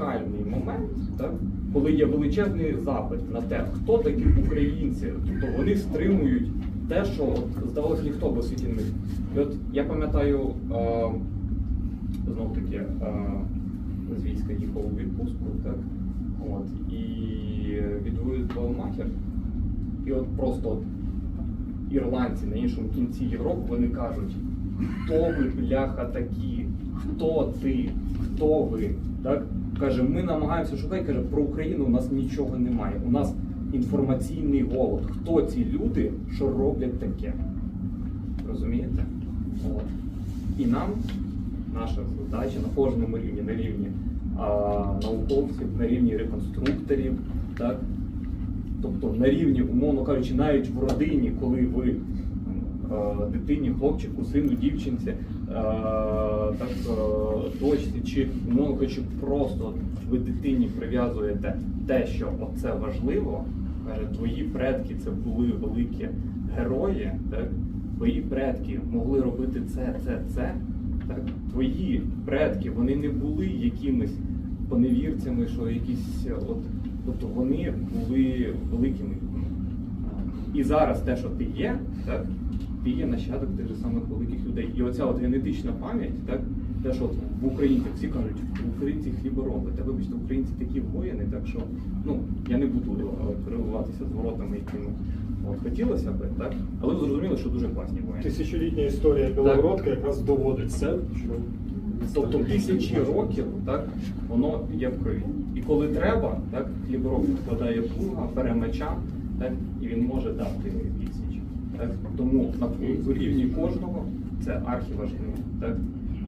унікальний момент, так, коли є величезний запит на те, хто такі українці, тобто вони стримують те, що здавалося, ніхто в світі не. І от я пам'ятаю, е, знов таки, з війська їхав у відпустку, так, от, і відвоював матір. І от просто от ірландці на іншому кінці Європи вони кажуть, хто ви, бляха, такі, хто ти, хто ви? Так? Каже, ми намагаємося шукати, каже, про Україну у нас нічого немає. У нас інформаційний голод. Хто ці люди, що роблять таке? Розумієте? От. І нам наша задача на кожному рівні, на рівні а, науковців, на рівні реконструкторів, так? Тобто на рівні, умовно кажучи, навіть в родині, коли ви дитині, хлопчику, сину, дівчинці, е, так, е, дочці, чи умовно кажучи, просто ви дитині прив'язуєте те, що оце важливо, твої предки це були великі герої, так? твої предки могли робити це, це, це. Так? Твої предки вони не були якимись поневірцями, що якісь е, от, тобто вони були великими. І зараз те, що ти є, так, ти є нащадок тих же самих великих людей. І оця от генетична пам'ять, так, те, що от в українцях всі кажуть, в українці хлібороби, та вибачте, українці такі воїни, так що ну я не буду е, переливатися з воротами, якими от хотілося би, так, але ви зрозуміли, що дуже класні воїни. Тисячолітня історія Білогородка якраз доводить це, що Тобто тисячі років так, воно є в крові. І коли треба, так, хлібороб вкладає плуга, бере меча, так, і він може дати відсіч. Так. Тому на рівні кожного це архіважливо. Так.